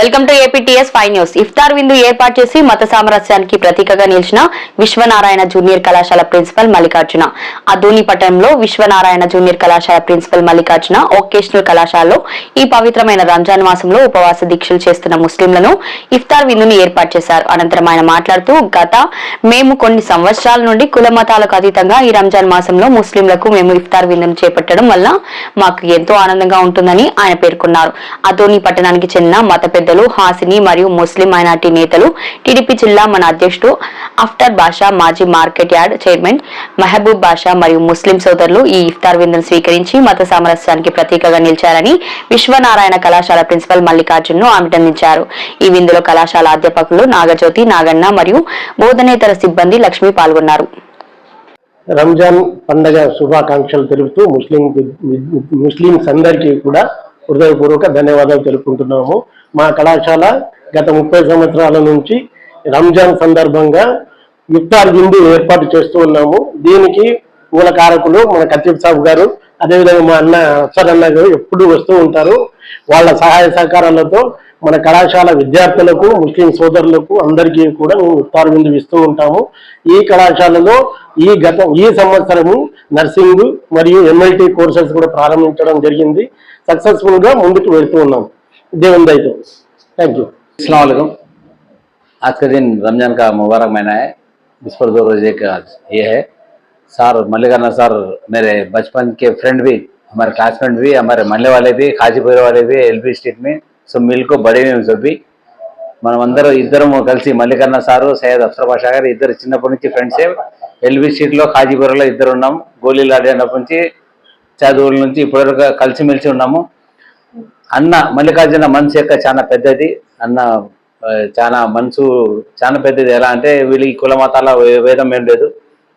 Welcome to APTS five news. ఇఫ్తార్ విందు ఏర్పాటు చేసి మత సామరస్యానికి ప్రతీకగా నిలిచిన విశ్వనారాయణ జూనియర్ కళాశాల ప్రిన్సిపల్ మల్లికార్జున. అదోని పట్టణంలో విశ్వనారాయణ జూనియర్ కళాశాల ప్రిన్సిపల్ మల్లికార్జున వొకేషనల్ కళాశాలలో ఈ పవిత్రమైన రంజాన్ మాసంలో ఉపవాస దీక్షలు చేస్తున్న ముస్లింలను ఇఫ్తార్ విందుని ఏర్పాటు చేశారు. అనంతరం ఆయన మాట్లాడుతూ గత మేము కొన్ని సంవత్సరాల నుండి కుల మతాలకు అతీతంగా ఈ రంజాన్ మాసంలో ముస్లింలకు మేము ఇఫ్తార్ విందును చేపట్టడం వల్ల మాకు ఎంతో ఆనందంగా ఉంటుందని ఆయన పేర్కొన్నారు. అదోని పట్టణానికి చెందిన మత పెద్ద నేతలు హాసిని మరియు ముస్లిం మైనార్టీ నేతలు టీడీపీ జిల్లా మన అధ్యక్షుడు అఫ్టర్ బాషా మాజీ market yard chairman Mahaboob Basha మరియు ముస్లిం సోదరులు ఈ ఇఫ్తార్ విందును స్వీకరించి మత సామరస్యానికి ప్రతీకగా నిలిచారని విశ్వనారాయణ కళాశాల ప్రిన్సిపల్ మల్లికార్జున్ను అభినందించారు ఈ విందులో కళాశాల అధ్యాపకులు నాగజ్యోతి నాగన్న మరియు బోధనేతర సిబ్బంది లక్ష్మి పాల్గొన్నారు. రంజాన్ పండగ శుభాకాంక్షలు తెలుపుతూ ముస్లిం ముస్లింస్ అందరికీ కూడా హృదయపూర్వక ధన్యవాదాలు తెలుపుకుంటున్నాము. మా కళాశాల గత ముప్పై సంవత్సరాల నుంచి రంజాన్ సందర్భంగా ఇఫ్తార్ విందు ఏర్పాటు చేస్తూ ఉన్నాము. దీనికి మూల కారకులు మన కతీఫ్ సాబ్ గారు అదేవిధంగా మా అన్న అఫ్సర్ అన్న గారు ఎప్పుడు వస్తూ ఉంటారు వాళ్ళ సహాయ సహకారాలతో మన కళాశాల విద్యార్థులకు ముస్లిం సోదరులకు అందరికీ కూడా మేము ఇఫ్తార్ విందు ఇస్తూ ఉంటాము ఈ కళాశాలలో ఈ గత ఈ సంవత్సరము నర్సింగ్ మరియు ఎంఎల్టీ కోర్సెస్ కూడా ప్రారంభించడం జరిగింది సక్సెస్ఫుల్ గా ముందుకు వెళ్తూ ఉన్నాం దేవుని దయతో థ్యాంక్ యూ अस्सलाम आज का दिन रमजान का मुबारक महीना है जिस पर दो रोजे का ये है सर मल्लिकाना सर मेरे बचपन के फ्रेंड भी हमारे क्लासमेट भी हमारे महल्ले वाले भी खाजीपुर वाले भी एलबी स्ट्रीट में सब मिल को बड़े हुए सब भी మనం అందరూ ఇద్దరం కలిసి మల్లికన్న సారు సయ్యద్ అఫ్సర్ బాషా గారు ఇద్దరు చిన్నప్పటి నుంచి ఫ్రెండ్సే ఎల్బీ స్ట్రీట్లో ఖాజీపురంలో ఇద్దరు ఉన్నాం గోళీలు ఆడేటప్పటి నుంచి చదువుల నుంచి ఇప్పటివరకు కలిసిమెలిసి ఉన్నాము అన్న మల్లికార్జున మనసు యొక్క చాలా పెద్దది అన్న ఆ, చాలా మనసు చాలా పెద్దది ఎలా అంటే వీళ్ళకి కుల మతాల వే- భేదం ఏం లేదు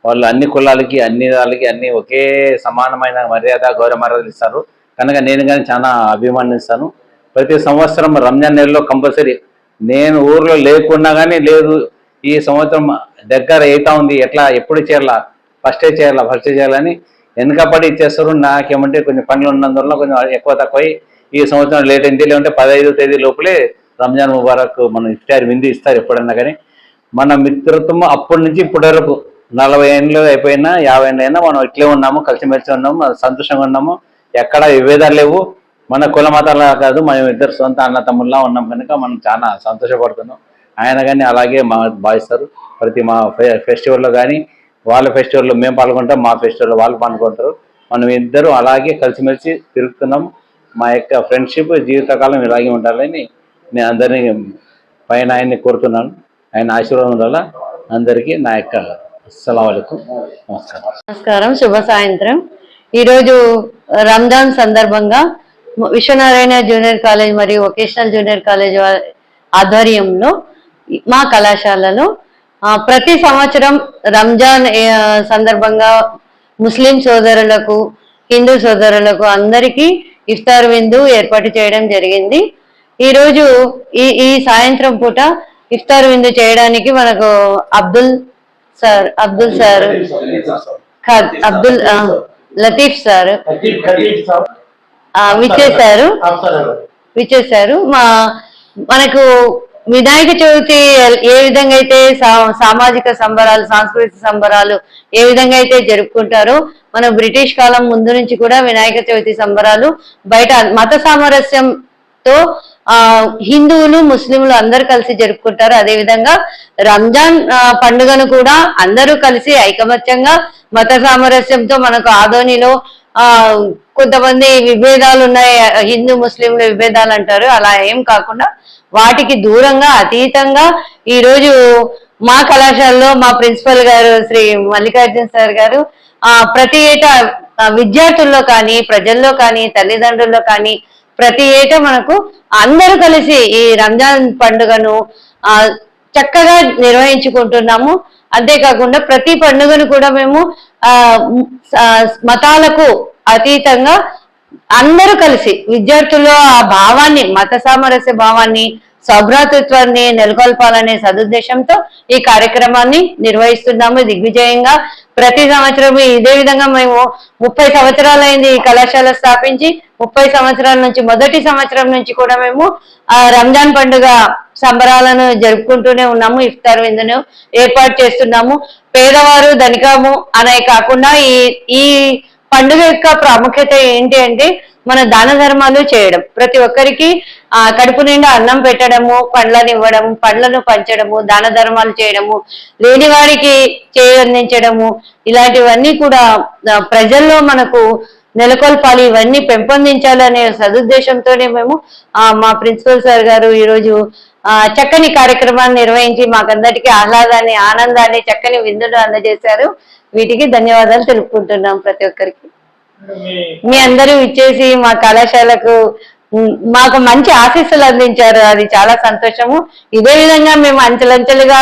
వాళ్ళు అన్ని కులాలకి అన్ని వాళ్ళకి అన్ని ఒకే సమానమైన మర్యాద గౌరవ మర్యాదలు ఇస్తారు. కనుక నేను కానీ చాలా అభిమానిస్తాను. ప్రతి సంవత్సరం రంజాన్ నెలలో కంపల్సరీ నేను ఊర్లో లేకున్నా కానీ లేదు ఈ సంవత్సరం దగ్గర అవుతా ఉంది ఎట్లా ఎప్పుడు చేరాల ఫస్టే చేరాల ఫస్టే చేయాలని వెనకపడి ఇచ్చేస్తారు నాకేమంటే కొన్ని పనులు ఉన్నందువల్ల కొంచెం ఎక్కువ తక్కువ ఈ సంవత్సరం లేట్ అయింది. లేదంటే పదహైదు తేదీ లోపలే రంజాన్ ముబారక్ మనం ఇఫ్తార్ విందు ఇస్తారు ఎప్పుడన్నా కానీ. మన మిత్రత్వం అప్పటి నుంచి ఇప్పటి వరకు నలభై ఏళ్ళు అయిపోయినా యాభై ఏళ్ళు అయినా మనం ఇట్లే ఉన్నాము కలిసిమెలిసి ఉన్నాము సంతోషంగా ఉన్నాము. ఎక్కడ విభేదాలు లేవు. మన కుల మతాల కాదు మనం ఇద్దరు సొంత అన్న తమ్ముల్లా ఉన్నాం కనుక మనం చాలా సంతోషపడుతున్నాం. ఆయన కానీ అలాగే మా భావిస్తారు. ప్రతి మా ఫె- ఫెస్టివల్లో కానీ వాళ్ళ ఫెస్టివల్లో మేము పాల్గొంటాం మా ఫెస్టివల్లో వాళ్ళు పాల్గొంటారు. మనం ఇద్దరు అలాగే కలిసిమెలిసి తిరుగుతున్నాం. మా యొక్క ఫ్రెండ్షిప్ జీవితకాలం ఇలాగే ఉండాలని నేను అందరినీ పైన ఆయన్ని కోరుతున్నాను. ఆయన ఆశీర్వాదం వల్ల అందరికీ నా యొక్క నమస్కారం. శుభ సాయంత్రం. ఈరోజు రంజాన్ సందర్భంగా విశ్వనారాయణ జూనియర్ కాలేజ్ మరియు వొకేషనల్ జూనియర్ కాలేజ్ ఆధ్వర్యంలో మా కళాశాలలో ప్రతి సంవత్సరం రంజాన్ సందర్భంగా ముస్లిం సోదరులకు హిందూ సోదరులకు అందరికీ ఇఫ్తార్ విందు ఏర్పాటు చేయడం జరిగింది. ఈరోజు ఈ ఈ సాయంత్రం పూట ఇఫ్తార్ విందు చేయడానికి మనకు Abdul sir Abdul sir. Abdul Latif sir. ఆ, విచ్చేశారు విచ్చేశారు మా మనకు వినాయక చవితి ఏ విధంగా అయితే సామాజిక సంబరాలు సాంస్కృతిక సంబరాలు ఏ విధంగా అయితే జరుపుకుంటారో మన బ్రిటిష్ కాలం ముందు నుంచి కూడా వినాయక చవితి సంబరాలు బయట మత తో ఆ హిందువులు ముస్లింలు అందరు కలిసి జరుపుకుంటారు. అదే విధంగా రంజాన్ పండుగను కూడా అందరూ కలిసి ఐకమత్యంగా మత సామరస్యంతో మనకు ఆదోనిలో ఆ కొంతమంది విభేదాలు ఉన్నాయి హిందూ ముస్లింల విభేదాలు అంటారు. అలా ఏం కాకుండా వాటికి దూరంగా అతీతంగా ఈ రోజు మా కళాశాలలో మా ప్రిన్సిపల్ గారు శ్రీ మల్లికార్జున సార్ గారు ఆ ప్రతి ఏటా విద్యార్థుల్లో కానీ ప్రజల్లో కానీ తల్లిదండ్రుల్లో కానీ ప్రతి ఏటా మనకు అందరూ కలిసి ఈ రంజాన్ పండుగను ఆ చక్కగా నిర్వహించుకుంటున్నాము. అంతేకాకుండా ప్రతి పండుగను కూడా మేము ఆ మతాలకు అతీతంగా అందరూ కలిసి విద్యార్థుల్లో ఆ భావాన్ని మత సామరస్య భావాన్ని సౌభ్రాతృత్వాన్ని నెలకొల్పాలనే సదుద్దేశంతో ఈ కార్యక్రమాన్ని నిర్వహిస్తున్నాము. దిగ్విజయంగా ప్రతి సంవత్సరం ఇదే విధంగా మేము ముప్పై సంవత్సరాలైంది ఈ కళాశాల స్థాపించి ముప్పై సంవత్సరాల నుంచి మొదటి సంవత్సరం నుంచి కూడా మేము రంజాన్ పండుగ సంబరాలను జరుపుకుంటూనే ఉన్నాము ఇఫ్తార్ విందును ఏర్పాటు చేస్తున్నాము. పేదవారు ధనికము అనే కాకుండా ఈ ఈ పండుగ యొక్క ప్రాముఖ్యత ఏంటి అంటే మన దాన ధర్మాలు చేయడం. ప్రతి ఒక్కరికి ఆ కడుపు నిండా అన్నం పెట్టడము పండ్లను ఇవ్వడం పండ్లను పంచడము దాన ధర్మాలు చేయడము లేని వారికి చేయందించడము ఇలాంటివన్నీ కూడా ప్రజల్లో మనకు నెలకొల్పాలి ఇవన్నీ పెంపొందించాలనే సదుద్దేశంతోనే మేము ఆ మా ప్రిన్సిపల్ సార్ గారు ఈరోజు ఆ చక్కని కార్యక్రమాన్ని నిర్వహించి మాకందరికీ ఆహ్లాదాన్ని ఆనందాన్ని చక్కని విందులు అందజేశారు. వీటికి ధన్యవాదాలు తెలుపుకుంటున్నాం ప్రతి ఒక్కరికి. మీ అందరూ ఇచ్చేసి మా కళాశాలకు మాకు మంచి ఆశీస్సులు అందించారు. అది చాలా సంతోషము. ఇదే విధంగా మేము అంచెలంచెలుగా